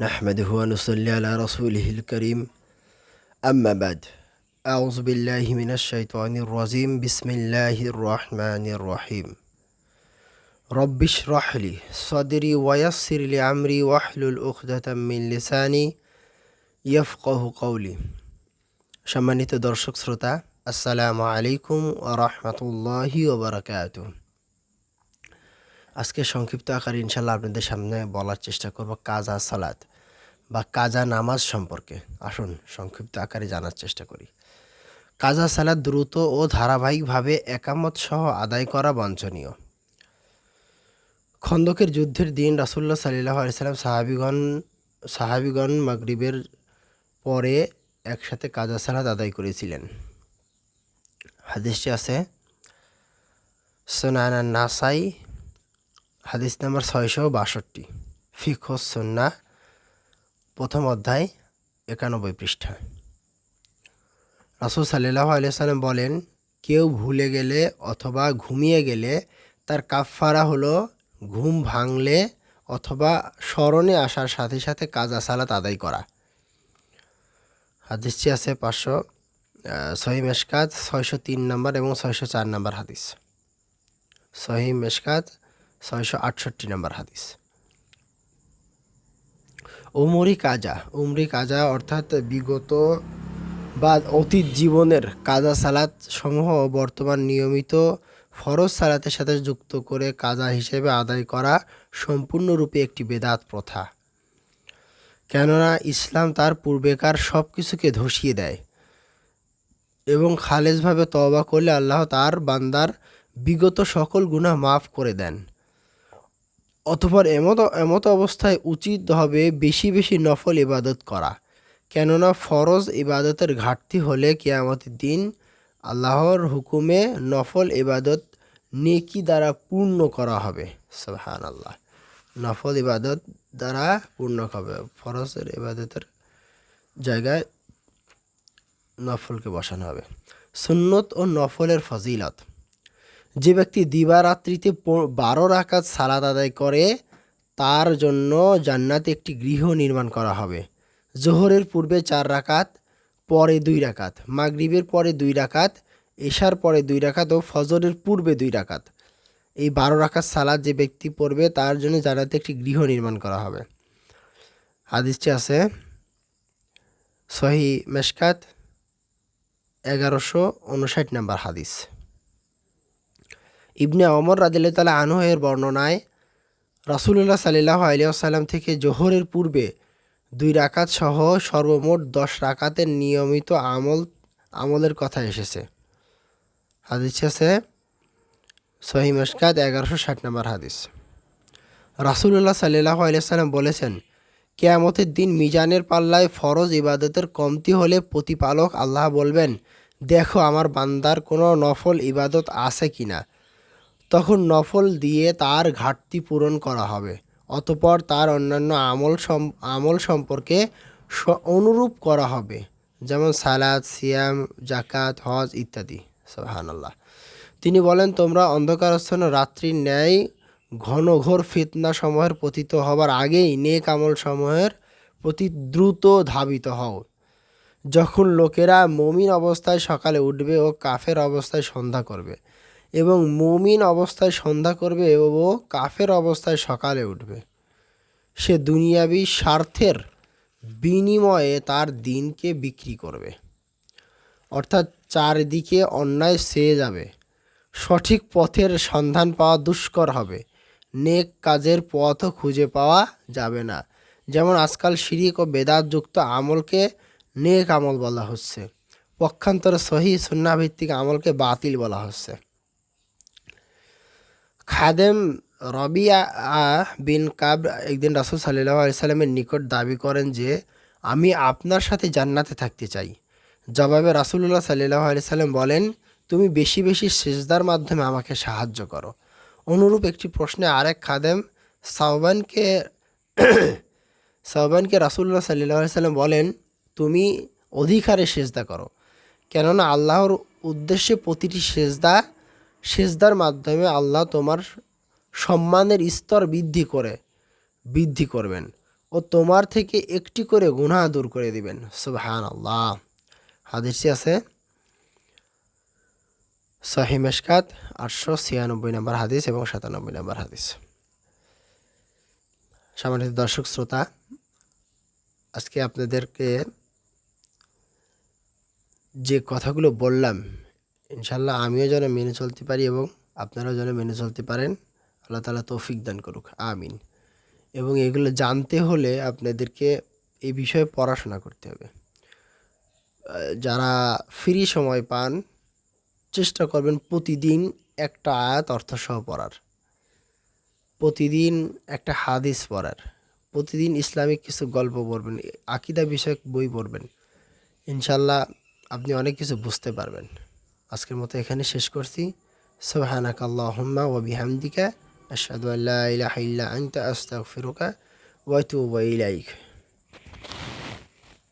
نحمده ونصلي على رسوله الكريم أما بعد أعوذ بالله من الشيطان الرجيم بسم الله الرحمن الرحيم رب اشرح لي صدري ويسر لي أمري واحلل عقدة من লিসানি يفقه قولي সম্মানিত দর্শক শ্রোতা আসসালামু আলাইকুম ওয়া রাহমাতুল্লাহি ওয়া বারাকাতুহু আজকে সংক্ষিপ্ত আকারে ইনশাল্লাহ আপনাদের সামনে বলার চেষ্টা করব কাজা সালাত বা কাজা নামাজ সম্পর্কে। আসুন সংক্ষিপ্ত আকারে জানার চেষ্টা করি। কাজা সালাদ দ্রুত ও ধারাবাহিকভাবে একামত সহ আদায় করা বাঞ্ছনীয় খন্দকের যুদ্ধের দিন রাসুল্লাহ সাল্লাহ আলিয়াল্লাম সাহাবিগণ সাহাবিগণ মাগরিবের পরে একসাথে কাজা সালাদ আদায় করেছিলেন। হাদিসটি আছে সোনানা নাসাই হাদিস নাম্বার ছয়শো বাষট্টি। ফিখোস সন্না প্রথম অধ্যায়, একানব্বই পৃষ্ঠা। রাসুল সাল্লাহ আলিয়াল্লাম বলেন, কেউ ভুলে গেলে অথবা ঘুমিয়ে গেলে তার কাফফারা হলো ঘুম ভাঙলে অথবা স্মরণে আসার সাথে সাথে কাজা সালাত আদায় করা। হাদিসটি আছে পাঁচশো সহি মেশকাত, ছয়শো তিন নম্বর এবং ছয়শো চার নম্বর হাদিস। সহি মেশকাত ছয়শো আটষট্টি নম্বর হাদিস। উমরি কাজা উমরি কাজা অর্থাৎ বিগত বা অতীত জীবনের কাজা সালাত সমূহ বর্তমান নিয়মিত ফরজ সালাতের সাথে যুক্ত করে কাজা হিসেবে আদায় করা সম্পূর্ণরূপে একটি বেদাত প্রথা। কেননা ইসলাম তার পূর্বেকার সব কিছুকে ধসিয়ে দেয় এবং খালেজভাবে তওবা করলে আল্লাহ তার বান্দার বিগত সকল গুনাহ মাফ করে দেন। অতপর এমত এমত অবস্থায় উচিত হবে বেশি বেশি নফল ইবাদত করা। কেননা ফরজ ইবাদতের ঘাটতি হলে কেয়ামতের দিন আল্লাহর হুকুমে নফল ইবাদত নেকি দ্বারা পূর্ণ করা হবে। সুবহান আল্লাহ নফল ইবাদত দ্বারা পূর্ণ হবে। ফরজের ইবাদতের জায়গায় নফলকে বসানো হবে। সুন্নত ও নফলের ফজিলত। যে ব্যক্তি দিবারাত্রিতে বারো রাকাত সালাদ আদায় করে, তার জন্য জান্নাতে একটি গৃহ নির্মাণ করা হবে। জোহরের পূর্বে চার রাকাত, পরে দুই রাকাত, মাগরিবের পরে দুই রাকাত, এশার পরে দুই রাকাত ও ফজরের পূর্বে দুই রাকাত। এই বারো রাকাত সালাদ যে ব্যক্তি পড়বে, তার জন্য জান্নাতে একটি গৃহ নির্মাণ করা হবে। হাদিসটি আছে সহি মেশকাত এগারোশো উনষাট নাম্বার হাদিস। ইবনে অমর রাদিল্লা তালা আনহের বর্ণনায় রাসুলুল্লাহ সাল্লাহ আলিয়াল্লাম থেকে জোহরের পূর্বে দুই রাকাত সহ সর্বমোট দশ রাকাতের নিয়মিত আমল, আমলের কথা এসেছে। হাদিস আছে সহি মশকাত এগারোশো ষাট নম্বর হাদিস। রাসুলুল্লাহ সাল্লাহ আলিয়াল্লাম বলেছেন, কেয়ামতের দিন মিজানের পাল্লায় ফরজ ইবাদতের কমতি হলে প্রতিপালক আল্লাহ বলবেন, দেখো আমার বান্দার কোনো নফল ইবাদত আছে কিনা? তখন নফল দিয়ে তার ঘাটতি পূরণ করা হবে। অতপর তার অন্যান্য আমল আমল সম্পর্কে অনুরূপ করা হবে। যেমন সালাদ সিয়াম জাকাত হজ ইত্যাদি। আল্লাহ তিনি বলেন, তোমরা অন্ধকারস্থন রাত্রির ন্যায় ঘন ঘোর ফিতনা সমূহের পতিত হবার আগেই নেক আমল সমূহের প্রতি দ্রুত ধাবিত হও। যখন লোকেরা মমিন অবস্থায় সকালে উঠবে ও কাফের অবস্থায় সন্ধ্যা করবে এবং মুমিন অবস্থায় সন্ধ্যা করবে ও কাফের অবস্থায় সকালে উঠবে। সে দুনিয়াবি স্বার্থের বিনিময়ে তার দিনকে বিক্রি করবে। অর্থাৎ চারিদিকে অন্যায় সেয়ে যাবে। সঠিক পথের সন্ধান পাওয়া দুষ্কর হবে। নেক কাজের পথও খুঁজে পাওয়া যাবে না। যেমন আজকাল শিরিক ও বেদাতযুক্ত আমলকে নেক আমল বলা হচ্ছে। পক্ষান্তরে সহি সুন্নাভিত্তিক আমলকে বাতিল বলা হচ্ছে। খাদেম রবিয়া বিন কাব একদিন রাসুল সাল্লাহ সাল্লামের নিকট দাবি করেন যে, আমি আপনার সাথে জান্নাতে থাকতে চাই। জবাবে রাসুল্লাহ সাল্লাহ সাল্লাম বলেন, তুমি বেশি বেশি সেজদার মাধ্যমে আমাকে সাহায্য করো। অনুরূপ একটি প্রশ্নে আরেক খাদেম সাহবানকে সাহবানকে রাসুল্লাহ সাল্লাহ সাল্লাম বলেন, তুমি অধিকারে সেজদা করো। কেননা আল্লাহর উদ্দেশ্যে প্রতিটি সেজদা সেজদার মাধ্যমে আল্লাহ তোমার সম্মানের স্তর বৃদ্ধি করে, বৃদ্ধি করবেন ও তোমার থেকে একটি করে গুনাহ দূর করে দিবেন। সুবহান আল্লাহ হাদিসটি আছে সহি মেশকাত আটশো ছিয়ানব্বই নম্বর হাদিস এবং সাতানব্বই নম্বর হাদিস। সম্মানিত দর্শক, শ্রোতা, আজকে আপনাদেরকে যে কথাগুলো বললাম ইনশাল্লাহ আমিও যেন মেনে চলতে পারি এবং আপনারাও যেন মেনে চলতে পারেন। আল্লাহ তালা তৌফিক দান করুক। আমিন। এবং এগুলো জানতে হলে আপনাদেরকে এই বিষয়ে পড়াশোনা করতে হবে। যারা ফ্রি সময় পান, চেষ্টা করবেন প্রতিদিন একটা আয়াত অর্থসহ পড়ার। প্রতিদিন একটা হাদিস পড়ার। প্রতিদিন ইসলামিক কিছু গল্প পড়বেন, আকিদা বিষয়ক বই পড়বেন। ইনশাল্লাহ আপনি অনেক কিছু বুঝতে পারবেন। আজকের মতো এখানে শেষ করছি। সোহানাক আল্লাহম্মা ওয়া বিহামদিকা, আশহাদু আল্লা ইলাহা ইল্লা আনতা, আস্তাগফিরুকা ওয়া আতুবু ইলাইক।